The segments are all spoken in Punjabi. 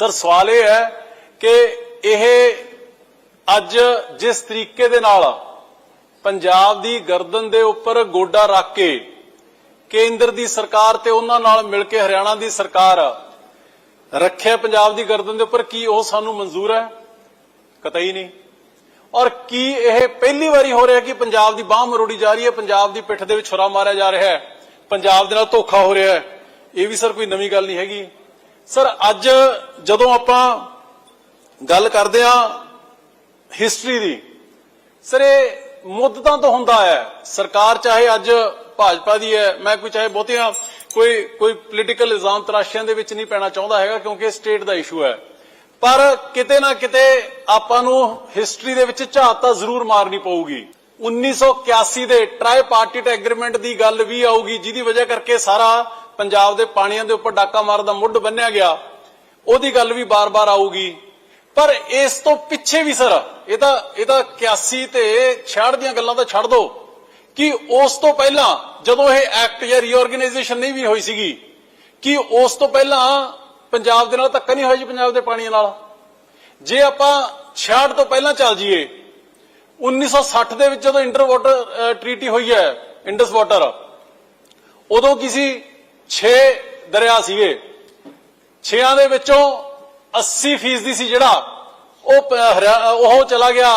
ਸਰ, ਸਵਾਲ ਇਹ ਹੈ ਕਿ ਇਹ ਅੱਜ ਜਿਸ ਤਰੀਕੇ ਦੇ ਨਾਲ ਪੰਜਾਬ ਦੀ ਗਰਦਨ ਦੇ ਉੱਪਰ ਗੋਡਾ ਰੱਖ ਕੇ ਕੇਂਦਰ ਦੀ ਸਰਕਾਰ ਤੇ ਉਹਨਾਂ ਨਾਲ ਮਿਲ ਕੇ ਹਰਿਆਣਾ ਦੀ ਸਰਕਾਰ ਰੱਖਿਆ ਪੰਜਾਬ ਦੀ ਗਰਦਨ ਦੇ ਉੱਪਰ, ਕੀ ਉਹ ਸਾਨੂੰ ਮਨਜ਼ੂਰ ਹੈ? ਕਤਈ ਨਹੀਂ। ਔਰ ਕੀ ਇਹ ਪਹਿਲੀ ਵਾਰੀ ਹੋ ਰਿਹਾ ਕਿ ਪੰਜਾਬ ਦੀ ਬਾਹ ਮਰੋੜੀ ਜਾ ਰਹੀ ਹੈ? ਪੰਜਾਬ ਦੀ ਪਿੱਠ ਦੇ ਵਿੱਚ ਛੁਰਾ ਮਾਰਿਆ ਜਾ ਰਿਹਾ ਹੈ। ਪੰਜਾਬ ਦੇ ਨਾਲ ਧੋਖਾ ਹੋ ਰਿਹਾ ਹੈ। ਇਹ ਵੀ ਸਰ ਕੋਈ ਨਵੀਂ ਗੱਲ ਨਹੀਂ ਹੈਗੀ। ਸਰ, ਅੱਜ ਜਦੋਂ ਆਪਾਂ ਗੱਲ ਕਰਦੇ ਆ ਹਿਸਟਰੀ ਦੀ, ਸਰ, ਇਹ ਮੁੱਦਤਾਂ ਤੋਂ ਹੁੰਦਾ ਹੈ। ਸਰਕਾਰ ਚਾਹੇ ਅੱਜ ਭਾਜਪਾ ਦੀ ਹੈ, ਮੈਂ ਕੋਈ ਚਾਹੇ ਬਹੁਤੀਆਂ, ਕੋਈ ਕੋਈ ਪੋਲੀਟੀਕਲ ਇਲਜ਼ਾਮ ਤਰਾਸ਼ੀਆਂ ਦੇ ਵਿੱਚ ਨਹੀਂ ਪੈਣਾ ਚਾਹੁੰਦਾ ਹੈਗਾ, ਕਿਉਂਕਿ ਸਟੇਟ ਦਾ ਇਸ਼ੂ ਹੈ। ਪਰ ਕਿਤੇ ਨਾ ਕਿਤੇ ਆਪਾਂ ਨੂੰ ਹਿਸਟਰੀ ਦੇ ਵਿੱਚ ਝਾਤ ਤਾਂ ਜ਼ਰੂਰ ਮਾਰਨੀ ਪਊਗੀ। 1981 ਦੇ ਟ੍ਰਾਈ ਪਾਰਟੀਟ ਐਗਰੀਮੈਂਟ ਦੀ ਗੱਲ ਵੀ ਆਊਗੀ, ਜਿਹਦੀ ਵਜ੍ਹਾ ਕਰਕੇ ਸਾਰਾ ਪੰਜਾਬ ਦੇ ਪਾਣੀਆਂ ਦੇ ਉੱਪਰ ਡਾਕਾ ਮਾਰਨ ਦਾ ਮੁੱਢ ਬੰਨਿਆ ਗਿਆ। ਉਹਦੀ ਗੱਲ ਵੀ ਬਾਰ-ਬਾਰ ਆਊਗੀ। ਪਰ ਇਸ ਤੋਂ ਪਿੱਛੇ ਵੀ ਸਰ, ਇਹ ਤਾਂ ਇਹ ਤਾਂ 81 ਤੇ 66 ਦੀਆਂ ਗੱਲਾਂ ਤਾਂ ਛੱਡ ਦਿਓ ਕਿ ਉਸ ਤੋਂ ਪਹਿਲਾਂ ਜਦੋਂ ਇਹ ਐਕਟ ਜਾਂ ਰੀਆਰਗੇਨਾਈਜੇਸ਼ਨ ਨਹੀਂ ਵੀ ਹੋਈ ਸੀਗੀ, ਕਿ ਉਸ ਤੋਂ ਪਹਿਲਾਂ ਪੰਜਾਬ ਦੇ ਨਾਲ ਧੱਕਾ ਨਹੀਂ ਹੋਇਆ ਜੀ ਪੰਜਾਬ ਦੇ ਪਾਣੀਆਂ ਨਾਲ? ਜੇ ਆਪਾਂ 66 ਤੋਂ ਪਹਿਲਾਂ ਚੱਲ ਜਾਈਏ 1960 ਦੇ ਵਿੱਚ ਜਦੋਂ ਇੰਟਰ ਵਾਟਰ ਟ੍ਰੀਟੀ ਹੋਈ ਹੈ ਇੰਡਸ ਵਾਟਰ ਉਦੋਂ ਕਿਸੇ 6 ਦਰਿਆ ਸੀਗੇ। ਛਿਆਂ ਦੇ ਵਿੱਚੋਂ 80 ਫੀਸਦੀ ਸੀ ਜਿਹੜਾ ਉਹ ਹਰਿਆ- ਉਹ ਚਲਾ ਗਿਆ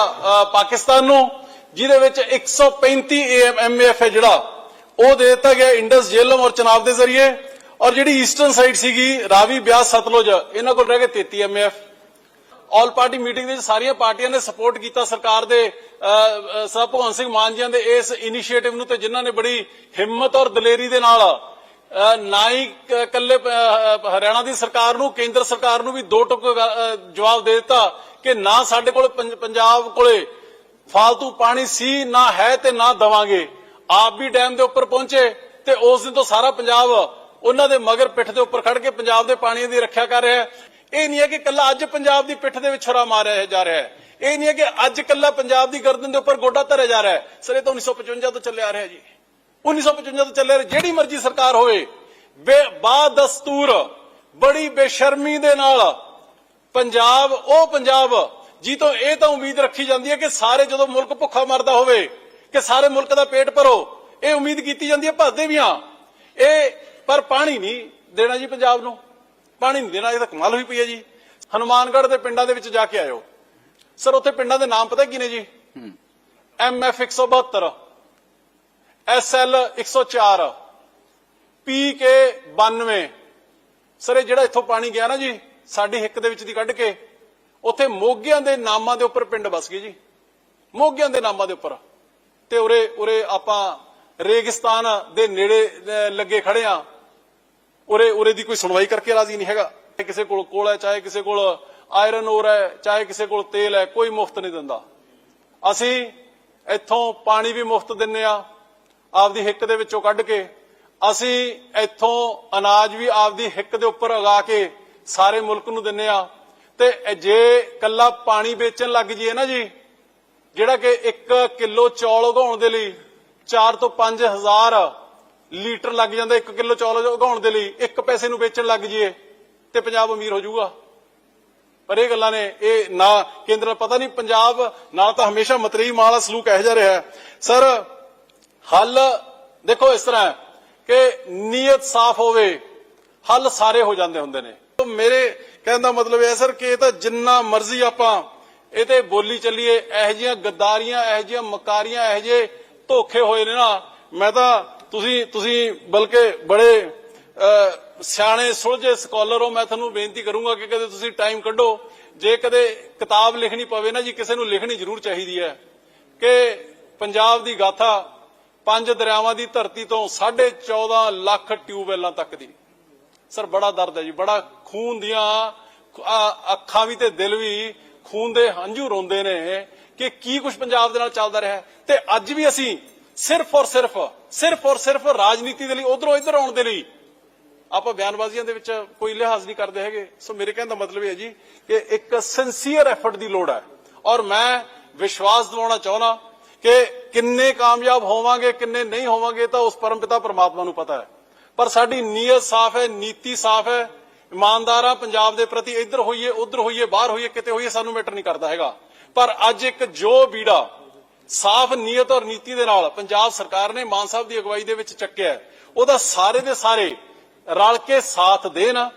ਪਾਕਿਸਤਾਨ ਨੂੰ ਜਿਹਦੇ ਵਿੱਚ 135 ਐਮਐਫ ਹੈ ਜਿਹੜਾ। ਉਹ ਦੇ ਦਿੱਤਾ ਗਿਆ ਇੰਡਸ ਜੇਲਮ ਔਰ ਚਨਾਬ ਦੇ ਜ਼ਰੀਏ। ਔਰ ਜਿਹੜੀ ਈਸਟਰਨ ਸਾਈਡ ਸੀਗੀ ਰਾਵੀ ਬਿਆਸ ਸਤਲੁਜ ਇਹਨਾਂ ਕੋਲ ਰਹਿ ਗਏ 33 ਐਮਐਫ ਆਲ ਪਾਰਟੀ ਮੀਟਿੰਗ ਦੇ ਵਿੱਚ ਸਾਰੀਆਂ ਪਾਰਟੀਆਂ ਨੇ ਸਪੋਰਟ ਕੀਤਾ ਸਰਕਾਰ ਦੇ ਅ, ਸਰ ਭਗਵੰਤ ਸਿੰਘ ਮਾਨ ਜੀਆਂ ਦੇ ਇਸ ਇਨੀਸ਼ੀਏਟਿਵ ਨੂੰ ਤੇ ਜਿਨ੍ਹਾਂ ਨੇ ਬੜੀ ਹਿੰਮਤ ਔਰ ਦਲੇਰੀ ਦੇ ਨਾਲ ਨਾ ਹੀ ਕ- ਇਕੱਲੇ ਹਰਿਆਣਾ ਦੀ ਸਰਕਾਰ ਨੂੰ, ਕੇਂਦਰ ਸਰਕਾਰ ਨੂੰ ਵੀ ਦੋ ਟੁਕ ਜਵਾਬ ਦੇ ਦਿੱਤਾ ਕਿ ਨਾ ਸਾਡੇ ਕੋਲ ਪੰਜਾਬ ਕੋਲੇ ਫਾਲਤੂ ਪਾਣੀ ਸੀ, ਨਾ ਹੈ ਤੇ ਨਾ ਦਵਾਂਗੇ। ਆਪ ਵੀ ਡੈਮ ਦੇ ਉੱਪਰ ਪਹੁੰਚੇ ਤੇ ਉਸ ਦਿਨ ਤੋਂ ਸਾਰਾ ਪੰਜਾਬ ਉਹਨਾਂ ਦੇ ਮਗਰ ਪਿੱਠ ਦੇ ਉੱਪਰ ਖੜ ਕੇ ਪੰਜਾਬ ਦੇ ਪਾਣੀ ਦੀ ਰੱਖਿਆ ਕਰ ਰਿਹਾ ਹੈ। ਇਹ ਨਹੀਂ ਹੈ ਕਿ ਕੱਲਾ ਅੱਜ ਪੰਜਾਬ ਦੀ ਪਿੱਠ ਦੇ ਵਿੱਚ ਛੁਰਾ ਮਾਰਿਆ ਜਾ ਰਿਹਾ ਹੈ। ਇਹ ਨਹੀਂ ਹੈ ਕਿ ਅੱਜ ਕੱਲਾ ਪੰਜਾਬ ਦੀ ਗਰਦਨ ਦੇ ਉੱਪਰ ਗੋਡਾ ਧਰਿਆ ਜਾ ਰਿਹਾ ਹੈ। ਸਰ, ਇਹ ਤਾਂ 1955 ਤੋਂ ਚੱਲਿਆ ਆ ਰਿਹਾ ਜੀ। 1955 ਤੋਂ ਆ ਰਿਹਾ ਜਿਹੜੀ ਮਰਜ਼ੀ ਸਰਕਾਰ ਹੋਵੇ ਬੇ ਬਾਦਸਤੂਰ ਬੜੀ ਬੇਸ਼ਰਮੀ ਦੇ ਨਾਲ ਪੰਜਾਬ ਉਹ ਪੰਜਾਬ ਜੀ ਤੋਂ ਇਹ ਤਾਂ ਉਮੀਦ ਰੱਖੀ ਜਾਂਦੀ ਹੈ ਕਿ ਸਾਰੇ ਜਦੋਂ ਮੁਲਕ ਭੁੱਖਾ ਮਰਦਾ ਹੋਵੇ ਕਿ ਸਾਰੇ ਮੁਲਕ ਦਾ ਪੇਟ ਭਰੋ ਇਹ ਉਮੀਦ ਕੀਤੀ ਜਾਂਦੀ ਹੈ ਭਰਦੇ ਵੀ ਹਾਂ। ਇਹ ਪਰ ਪਾਣੀ ਨਹੀਂ ਦੇਣਾ ਜੀ ਪੰਜਾਬ ਨੂੰ। ਪਾਣੀ ਨਹੀਂ ਦੇਣਾ ਇਹ ਤਾਂ ਕਮਾਲ ਹੋਈ ਪਈ ਹੈ ਜੀ। ਹਨੂਮਾਨਗੜ੍ਹ ਦੇ ਪਿੰਡਾਂ ਦੇ ਵਿੱਚ ਜਾ ਕੇ ਆਇਓ। ਸਰ ਉੱਥੇ ਪਿੰਡਾਂ ਦੇ ਨਾਮ ਪਤਾ ਕੀ ਨੇ ਜੀ? ਐਮਐਫ 172 ਐਸਐਲ 104 ਪੀਕੇ 92 ਸਰ, ਇਹ ਜਿਹੜਾ ਇੱਥੋਂ ਪਾਣੀ ਗਿਆ ਨਾ ਜੀ, ਸਾਡੀ ਹਿੱਕ ਦੇ ਵਿੱਚ ਦੀ ਕੱਢ ਕੇ, ਉੱਥੇ ਮੋਗਿਆਂ ਦੇ ਨਾਮਾਂ ਦੇ ਉੱਪਰ ਪਿੰਡ ਵਸ ਗਏ ਜੀ। ਮੋਗਿਆਂ ਦੇ ਨਾਮਾਂ ਦੇ ਉੱਪਰ। ਤੇ ਉਰੇ ਉਰੇ ਆਪਾਂ ਰੇਗਿਸਤਾਨ ਦੇ ਨੇੜੇ ਲੱਗੇ ਖੜੇ ਆ। ਉਰੇ ਉਰੇ ਦੀ ਕੋਈ ਸੁਣਵਾਈ ਕਰਕੇ ਰਾਜ਼ੀ ਨਹੀਂ ਹੈਗਾ। ਕਿਸੇ ਕੋਲ ਕੋਲ ਹੈ, ਚਾਹੇ ਕਿਸੇ ਕੋਲ ਆਇਰਨ ਓਰ ਹੈ, ਚਾਹੇ ਕਿਸੇ ਕੋਲ ਤੇਲ ਹੈ, ਕੋਈ ਮੁਫਤ ਨਹੀਂ ਦਿੰਦਾ। ਅਸੀਂ ਇੱਥੋਂ ਪਾਣੀ ਵੀ ਮੁਫਤ ਦਿੰਨੇ ਆ। ਆਪਦੀ ਹਿੱਕ ਦੇ ਵਿੱਚੋਂ ਕੱਢ ਕੇ, ਅਸੀਂ ਇੱਥੋਂ ਅਨਾਜ ਵੀ ਆਪਦੀ ਹਿੱਕ ਦੇ ਉੱਪਰ ਉਗਾ ਕੇ ਸਾਰੇ ਮੁਲਕ ਨੂੰ ਦਿੰਨੇ ਆ। ਤੇ ਜੇ ਕੱਲਾ ਪਾਣੀ ਵੇਚਣ ਲੱਗ ਜੀਏ ਨਾ ਜੀ, ਜਿਹੜਾ ਕਿ 1 ਕਿਲੋ ਚੌਲ ਉਗਾਉਣ ਦੇ ਲਈ 4 ਤੋਂ 5000 ਲੀਟਰ ਲੱਗ ਜਾਂਦਾ 1 ਕਿਲੋ ਚੌਲ ਉਗਾਉਣ ਦੇ ਲਈ 1 ਪੈਸੇ ਨੂੰ ਵੇਚਣ ਲੱਗ ਜੀਏ ਤੇ ਪੰਜਾਬ ਅਮੀਰ ਹੋ ਜਾਊਗਾ। ਪਰ ਇਹ ਗੱਲਾਂ ਨੇ, ਇਹ ਨਾ ਕੇਂਦਰ ਪਤਾ ਨਹੀਂ, ਪੰਜਾਬ ਨਾਲ ਤਾਂ ਹਮੇਸ਼ਾ ਮਤਰੀ ਮਾਲਾ ਸਲੂਕ ਇਹੋ ਜਿਹਾ ਰਿਹਾ। ਸਰ ਹੱਲ, ਦੇਖੋ ਇਸ ਤਰ੍ਹਾਂ ਕਿ ਨੀਅਤ ਸਾਫ਼ ਹੋਵੇ, ਹੱਲ ਸਾਰੇ ਹੋ ਜਾਂਦੇ ਹੁੰਦੇ ਨੇ। ਮੇਰੇ ਕਹਿਣ ਦਾ ਮਤਲਬ ਇਹ ਸਰ ਕਿ ਇਹ ਤਾਂ ਜਿੰਨਾ ਮਰਜ਼ੀ ਆਪਾਂ ਇਹ ਤੇ ਬੋਲੀ ਚੱਲੀਏ, ਇਹੋ ਜਿਹੀਆਂ ਗੱਦਾਰੀਆਂ, ਇਹੋ ਜਿਹੀਆਂ ਮਕਾਰੀਆਂ, ਇਹੋ ਜਿਹੇ ਧੋਖੇ ਹੋਏ ਨੇ ਨਾ, ਮੈਂ ਤਾਂ ਤੁਸੀਂ ਤੁਸੀਂ ਬਲਕਿ ਬੜੇ ਸਿਆਣੇ, ਸੁਲਝੇ ਸਕਾਲਰ ਹੋ, ਮੈਂ ਤੁਹਾਨੂੰ ਬੇਨਤੀ ਕਰੂੰਗਾ ਕਿ ਕਦੇ ਤੁਸੀਂ ਟਾਈਮ ਕੱਢੋ, ਜੇ ਕਦੇ ਕਿਤਾਬ ਲਿਖਣੀ ਪਵੇ ਨਾ ਜੀ, ਕਿਸੇ ਨੂੰ ਲਿਖਣੀ ਜ਼ਰੂਰ ਚਾਹੀਦੀ ਹੈ ਕਿ ਪੰਜਾਬ ਦੀ ਗਾਥਾ ਪੰਜ ਦਰਿਆਵਾਂ ਦੀ ਧਰਤੀ ਤੋਂ 14.5 ਲੱਖ ਟਿਊਬਵੈਲਾਂ ਤੱਕ ਦੀ। ਸਰ, ਬੜਾ ਦਰਦ ਹੈ ਜੀ, ਬੜਾ ਖੂਨ ਦੀਆਂ ਅੱਖਾਂ ਵੀ ਤੇ ਦਿਲ ਵੀ ਖੂਨ ਦੇ ਹੰਝੂ ਰੋਂਦੇ ਨੇ ਕਿ ਕੀ ਕੁਝ ਪੰਜਾਬ ਦੇ ਨਾਲ ਚੱਲਦਾ ਰਿਹਾ ਤੇ ਅੱਜ ਵੀ ਅਸੀਂ ਸਿਰਫ ਔਰ ਸਿਰਫ ਸਿਰਫ ਔਰ ਸਿਰਫ ਰਾਜਨੀਤੀ ਦੇ ਲਈ, ਉਧਰੋਂ ਇਧਰ ਆਉਣ ਦੇ ਲਈ ਆਪਾਂ ਬਿਆਨਬਾਜ਼ੀਆਂ ਦੇ ਵਿੱਚ ਕੋਈ ਲਿਹਾਜ਼ ਨਹੀਂ ਕਰਦੇ ਹੈਗੇ। ਸੋ ਮੇਰੇ ਕਹਿਣ ਦਾ ਮਤਲਬ ਇਹ ਹੈ ਜੀ ਕਿ ਇੱਕ ਸਿੰਸੀਅਰ ਐਫਰਟ ਦੀ ਲੋੜ ਹੈ। ਔਰ ਮੈਂ ਵਿਸ਼ਵਾਸ ਦਿਵਾਉਣਾ ਚਾਹੁੰਦਾ ਕਿ ਕਿੰਨੇ ਕਾਮਯਾਬ ਹੋਵਾਂਗੇ, ਕਿੰਨੇ ਨਹੀਂ ਹੋਵਾਂਗੇ, ਤਾਂ ਉਸ ਪਰਮਪਿਤਾ ਪਰਮਾਤਮਾ ਨੂੰ ਪਤਾ ਹੈ। ਪਰ ਸਾਡੀ ਨੀਅਤ ਸਾਫ਼ ਹੈ, ਨੀਤੀ ਸਾਫ਼ ਹੈ। ਇਮਾਨਦਾਰਾਂ ਪੰਜਾਬ ਦੇ ਪ੍ਰਤੀ ਇੱਧਰ ਹੋਈਏ, ਉੱਧਰ ਹੋਈਏ, ਬਾਹਰ ਹੋਈਏ, ਕਿਤੇ ਹੋਈਏ, ਸਾਨੂੰ ਮੈਟਰ ਨਹੀਂ ਕਰਦਾ ਹੈਗਾ। ਪਰ ਅੱਜ ਇੱਕ ਜੋ ਬੀੜਾ ਸਾਫ਼ ਨੀਅਤ ਔਰ ਨੀਤੀ ਦੇ ਨਾਲ ਪੰਜਾਬ ਸਰਕਾਰ ਨੇ ਮਾਨ ਸਾਹਿਬ ਦੀ ਅਗਵਾਈ ਦੇ ਵਿੱਚ ਚੱਕਿਆ ਉਹਦਾ ਸਾਰੇ ਦੇ ਸਾਰੇ ਰਲ ਕੇ ਸਾਥ ਦੇਣ।